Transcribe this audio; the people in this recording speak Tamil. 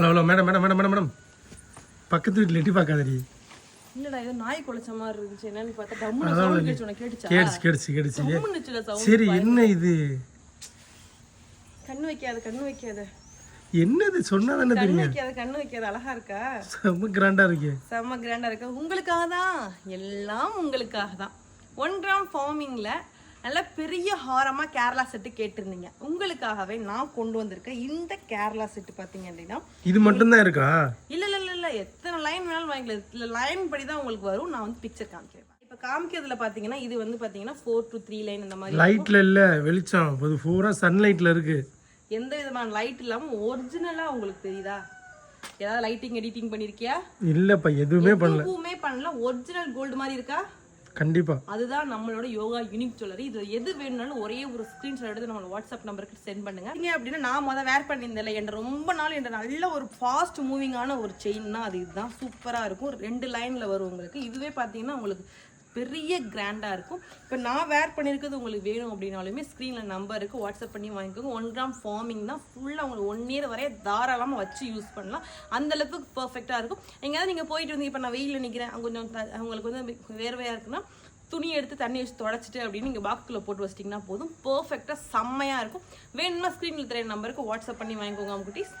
Hello hello madam madam madam madam madam. பக்கத்து வீட்டில் எட்டி பார்க்காதடி. இல்லடா ஏதோ நாய் குலைச்ச மாதிரி இருந்துச்சு. என்னன்னு பார்த்தா டம்முன்னு சவுண்ட் கேட்டு உனக்கு கேட்டுச்சா கேடுச்சு கேடுச்சு கேடுச்சு டம்முன்னுச்சுல சவுண்ட் சரி என்ன இது? கண்ணு வைக்காத கண்ணு வைக்காத. என்னது? சொன்னா தானே தெரியும். வைக்காத கண்ணு வைக்காத அழகா இருக்கா? செம்ம கிராண்டா இருக்கு. செம்ம கிராண்டா இருக்கா? உங்களுக்காக தான் எல்லாம் உங்களுக்காக தான் ஒன் கிராம் ஃபார்மிங்ல நல்ல பெரிய ஹாரமா கேரளா செட்டு கேட்டிருந்தீங்க. உங்களுக்காகவே நான் கொண்டு வந்திருக்கேன் இந்த கேரளா செட்டு பார்த்தீங்க அப்படின்னா இது மட்டும்தான் இருக்கா? இல்ல இல்ல இல்ல இல்ல. எத்தனை லைன் வேணாலும் வாங்கிக்கலாம். இல்ல லைன் படி தான் உங்களுக்கு வரும். நான் வந்து பிக்சர் காமிக்கிறேன். இப்போ காமிக்கிறதுல பாத்தீங்கன்னா இது வந்து பாத்தீங்கன்னா ஃபோர் டு த்ரீ லைன் இந்த மாதிரி லைட்ல இல்ல வெளிச்சம். அது பூரா சன்லைட்ல இருக்கு. எந்த விதமான லைட் இல்லாம ஒரிஜினலா உங்களுக்கு தெரியுதா? ஏதாவது லைட்டிங் எடிட்டிங் பண்ணிருக்கியா? இல்லப்பா எதுவுமே பண்ணல. எதுவுமே பண்ணல. ஒரிஜினல் கோல்டு மாதிரி இருக்கா? கண்டிப்பா. அதுதான் நம்மளோட யோகா யூனிக் ஜுவல்லரி இது எது வேணும்னாலும் ஒரே ஒரு ஸ்கிரீன்ஷாட் எடுத்து நம்ம வாட்ஸ்அப் நம்பருக்கு சென்ட் பண்ணுங்க. நீங்க அப்படின்னா நான் முத வேர் பண்ணியிருந்தேன் என்ற ரொம்ப நாள் என்ற நல்ல ஒரு ஃபாஸ்ட் மூவிங்கான ஒரு செயின்னா அது இதுதான். சூப்பரா இருக்கும். ரெண்டு லைன்ல வரும் உங்களுக்கு. இதுவே பார்த்தீங்கன்னா உங்களுக்கு பெரிய கிராண்டாக இருக்கும். இப்போ நான் வேர் பண்ணியிருக்கிறது உங்களுக்கு வேணும் அப்படின்னாலுமே ஸ்க்ரீனில் நம்பர் இருக்குது வாட்ஸ்அப் பண்ணி வாங்கிக்கோங்க. ஒன் கிராம் ஃபார்மிங் தான் ஃபுல்லாக உங்களுக்கு ஒன் இயர் வரைய தாராளமாக வச்சு யூஸ் பண்ணலாம். அந்த அளவுக்கு பர்ஃபெக்டாக இருக்கும். எங்கேயாவது நீங்கள் போயிட்டு வந்து இப்போ நான் வெயிலில் நிற்கிறேன் கொஞ்சம் த- உங்களுக்கு வந்து வேர்வையாக இருக்குன்னா துணி எடுத்து தண்ணி வச்சு தொடச்சிட்டு அப்படின்னு நீங்கள் பாக்ஸில் போட்டு வச்சிட்டிங்கன்னா போதும். பர்ஃபெக்டாக செம்மையாக இருக்கும். வேணும்னா ஸ்க்ரீனில் தெரிய நம்பருக்கு வாட்ஸ்அப் பண்ணி வாங்கிக்கோங்க அவங்க குட்டீஸ்